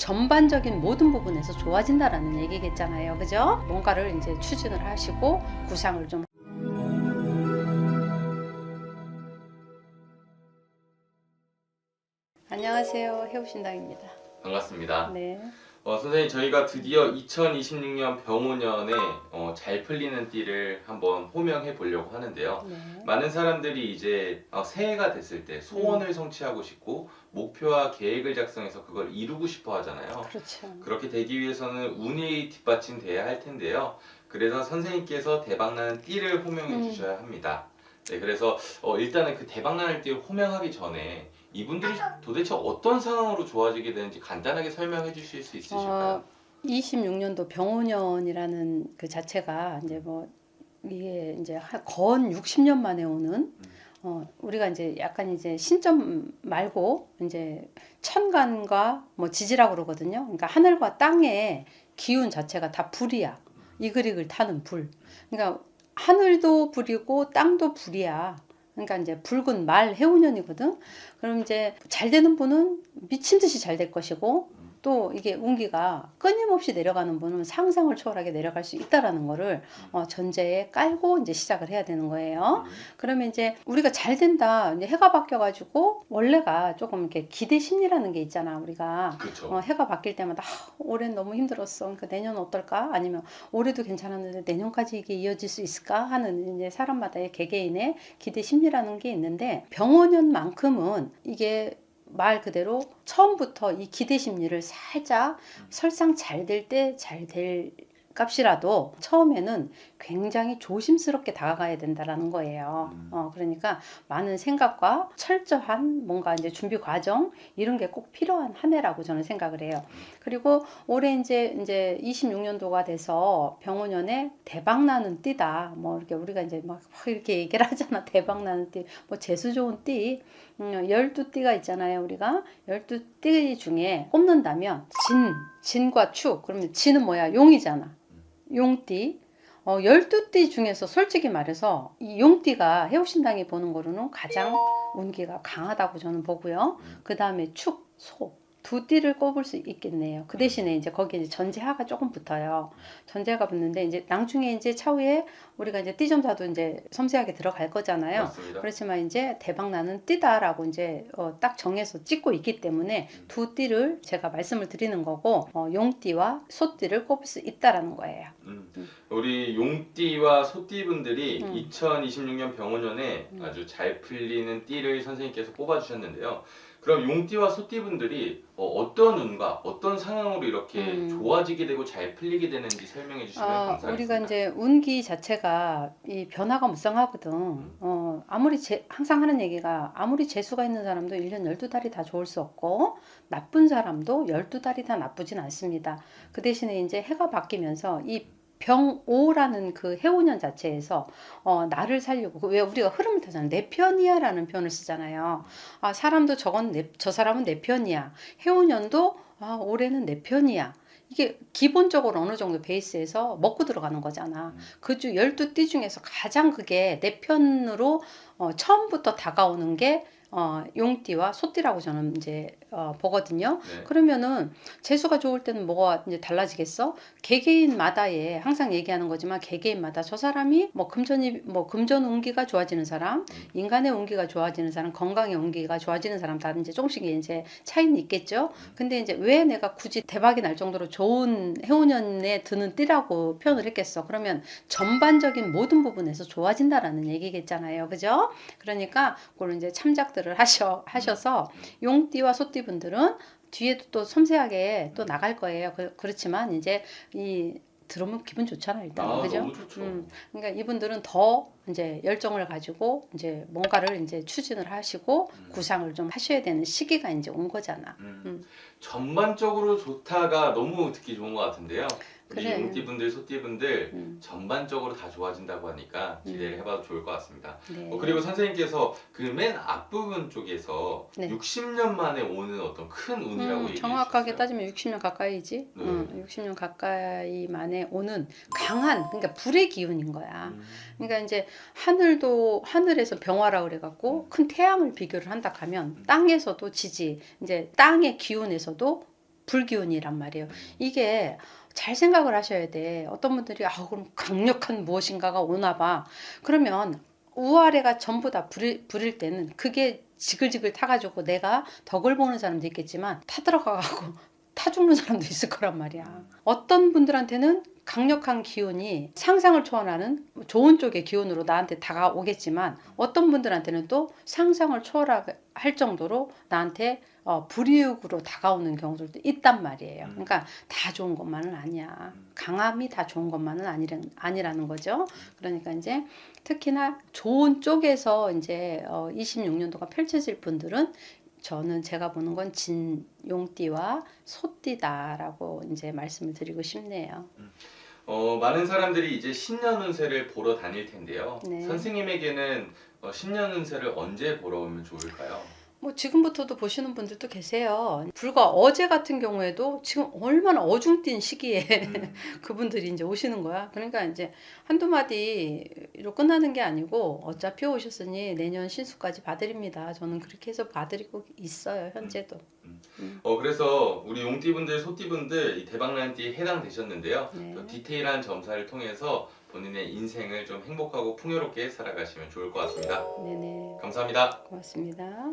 전반적인 모든 부분에서 좋아진다라는 얘기겠잖아요. 그죠? 뭔가를 이제 추진을 하시고 구상을 좀 안녕하세요. 해우신당입니다. 반갑습니다. 네. 어, 선생님 저희가 드디어 2026년 병오년에 어, 잘 풀리는 띠를 한번 호명해 보려고 하는데요. 네. 많은 사람들이 이제 어, 새해가 됐을 때 소원을 성취하고 싶고 목표와 계획을 작성해서 그걸 이루고 싶어 하잖아요. 그렇죠. 그렇게 되기 위해서는 운이 뒷받침돼야 할 텐데요. 그래서 선생님께서 대박나는 띠를 호명해 음. 주셔야 합니다. 네, 그래서 어, 일단은 그 대박나는 띠를 호명하기 전에 이분들이 도대체 어떤 상황으로 좋아지게 되는지 간단하게 설명해 주실 수 있으실까요? 어, 26년도 병오년이라는 그 자체가 이제 뭐 이게 이제 한- 건 60년 만에 오는 어, 우리가 이제 약간 이제 신점 말고 이제 천간과 뭐 지지라고 그러거든요. 그러니까 하늘과 땅의 기운 자체가 다 불이야. 이글이글 타는 불. 그러니까 하늘도 불이고 땅도 불이야. 그러니까 이제 붉은 말 해운년이거든. 그럼 이제 잘 되는 분은 미친 듯이 잘 될 것이고 또 이게 운기가 끊임없이 내려가는 분은 상상을 초월하게 내려갈 수 있다라는 거를 어, 전제에 깔고 이제 시작을 해야 되는 거예요. 음, 그러면 이제 우리가 잘 된다. 이제 해가 바뀌어가지고 원래가 조금 이렇게 기대 심리라는 게 있잖아. 우리가 그렇죠. 어, 해가 바뀔 때마다 아, 올해는 너무 힘들었어. 그러니까 내년 어떨까? 아니면 올해도 괜찮았는데 내년까지 이게 이어질 수 있을까? 하는 이제 사람마다의 개개인의 기대 심리라는 게 있는데 병원년만큼은 이게 말 그대로 처음부터 이 기대 심리를 살짝 설상 잘 될 때 잘 될 값이라도 처음에는 굉장히 조심스럽게 다가가야 된다라는 거예요. 음. 어, 그러니까 많은 생각과 철저한 뭔가 이제 준비 과정 이런 게 꼭 필요한 한 해라고 저는 생각을 해요. 그리고 올해 이제 이제 26년도가 돼서 병원년에 대박 나는 띠다. 뭐 이렇게 우리가 이제 막 이렇게 얘기를 하잖아. 대박 나는 띠. 뭐 재수 좋은 띠. 음, 12띠가 있잖아요. 우리가 12띠 중에 꼽는다면 진, 진과 축. 그러면 진은 뭐야? 용이잖아. 용띠. 어, 12띠 중에서 솔직히 말해서 이 용띠가 해오신당이 보는 거로는 가장 운기가 강하다고 저는 보고요. 음. 그 다음에 축, 소. 두 띠를 꼽을 수 있겠네요. 그 대신에 이제 거기에 이제 전제하가 조금 붙어요. 전제하가 붙는데 이제 나중에 이제 차후에 우리가 이제 띠 점사도 이제 섬세하게 들어갈 거잖아요. 맞습니다. 그렇지만 이제 대박 나는 띠다라고 이제 어, 딱 정해서 찍고 있기 때문에 두 띠를 제가 말씀을 드리는 거고 어, 용띠와 소띠를 꼽을 수 있다라는 거예요. 음. 음. 우리 용띠와 소띠 분들이 음. 2026년 병원년에 음. 아주 잘 풀리는 띠를 선생님께서 뽑아주셨는데요. 그럼 용띠와 소띠분들이 어, 떤 운과 어떤 상황으로 이렇게 음. 좋아지게 되고 잘 풀리게 되는지 설명해 주시면 어, 감사하겠습니다. 우리가 이제 운기 자체가 이 변화가 무쌍하거든. 어, 아무리 재, 항상 하는 얘기가 아무리 재수가 있는 사람도 1년 12달이 다 좋을 수 없고 나쁜 사람도 12달이 다 나쁘진 않습니다. 그 대신에 이제 해가 바뀌면서 이 병오라는 그 해오년 자체에서 어, 나를 살려고 왜 우리가 흐름을 타잖아 내 편이야라는 표현을 쓰잖아요. 아 사람도 저건 내, 저 사람은 내 편이야. 해오년도 아 올해는 내 편이야. 이게 기본적으로 어느 정도 베이스에서 먹고 들어가는 거잖아. 음. 그중 12띠 중에서 가장 그게 내 편으로 어, 처음부터 다가오는 게 어, 용띠와 소띠라고 저는 이제 어, 보거든요. 네. 그러면은 재수가 좋을 때는 뭐가 이제 달라지겠어? 개개인마다의 항상 얘기하는 거지만 개개인마다 저 사람이 뭐 금전이 뭐 금전 운기가 좋아지는 사람, 인간의 운기가 좋아지는 사람, 건강의 운기가 좋아지는 사람 다 이제 조금씩 이제 차이는 있겠죠. 근데 이제 왜 내가 굳이 대박이 날 정도로 좋은 해운년에 드는 띠라고 표현을 했겠어? 그러면 전반적인 모든 부분에서 좋아진다라는 얘기겠잖아요. 그죠? 그러니까 그걸 이제 참작들 을 하셔 하셔서 용띠와 소띠 분들은 뒤에도 또 섬세하게 또 나갈 거예요. 그, 그렇지만 이제 이 들으면 기분 좋잖아 일단 아, 그죠? 음. 그러니까 이분들은 더 이제 열정을 가지고 이제 뭔가를 이제 추진을 하시고 음. 구상을 좀 하셔야 되는 시기가 이제 온 거잖아. 음. 음. 전반적으로 좋다가 너무 듣기 좋은 것 같은데요. 그래. 용띠분들, 소띠분들 음. 전반적으로 다 좋아진다고 하니까 기대를 음. 해봐도 좋을 것 같습니다. 네. 어, 그리고 선생님께서 그 맨 앞부분 쪽에서 네. 60년 만에 오는 어떤 큰 운이라고 음, 얘기해 정확하게 주셨어요. 따지면 60년 가까이지. 네. 음, 60년 가까이 만에 오는 강한 그러니까 불의 기운인 거야. 음. 그러니까 이제 하늘도 하늘에서 병화라 그래갖고 큰 태양을 비교를 한다 하면 땅에서도 지지 이제 땅의 기운에서도 불기운이란 말이에요. 이게 잘 생각을 하셔야 돼. 어떤 분들이 아 그럼 강력한 무엇인가가 오나 봐. 그러면 우아래가 전부 다 부릴, 부릴 때는 그게 지글지글 타가지고 내가 덕을 보는 사람도 있겠지만 타들어가고 타 죽는 사람도 있을 거란 말이야. 어떤 분들한테는 강력한 기운이 상상을 초월하는 좋은 쪽의 기운으로 나한테 다가오겠지만 어떤 분들한테는 또 상상을 초월할 정도로 나한테 어, 불이익으로 다가오는 경우들도 있단 말이에요. 음. 그러니까 다 좋은 것만은 아니야. 강함이 다 좋은 것만은 아니라, 아니라는 거죠. 그러니까 이제 특히나 좋은 쪽에서 이제 어, 26년도가 펼쳐질 분들은 저는 제가 보는 건 진용띠와 소띠다라고 이제 말씀을 드리고 싶네요. 어, 많은 사람들이 이제 신년 운세를 보러 다닐 텐데요. 네. 선생님에게는 어, 신년 운세를 언제 보러 오면 좋을까요? 뭐 지금부터도 보시는 분들도 계세요. 불과 어제 같은 경우에도 지금 얼마나 어중뛴 시기에 음, 그분들이 이제 오시는 거야. 그러니까 이제 한두 마디로 끝나는 게 아니고 어차피 오셨으니 내년 신수까지 봐드립니다. 저는 그렇게 해서 봐드리고 있어요. 현재도. 어, 그래서 우리 용띠분들, 소띠분들 이 대박난띠에 해당되셨는데요. 네. 또 디테일한 점사를 통해서 본인의 인생을 좀 행복하고 풍요롭게 살아가시면 좋을 것 같습니다. 네네. 감사합니다. 고맙습니다.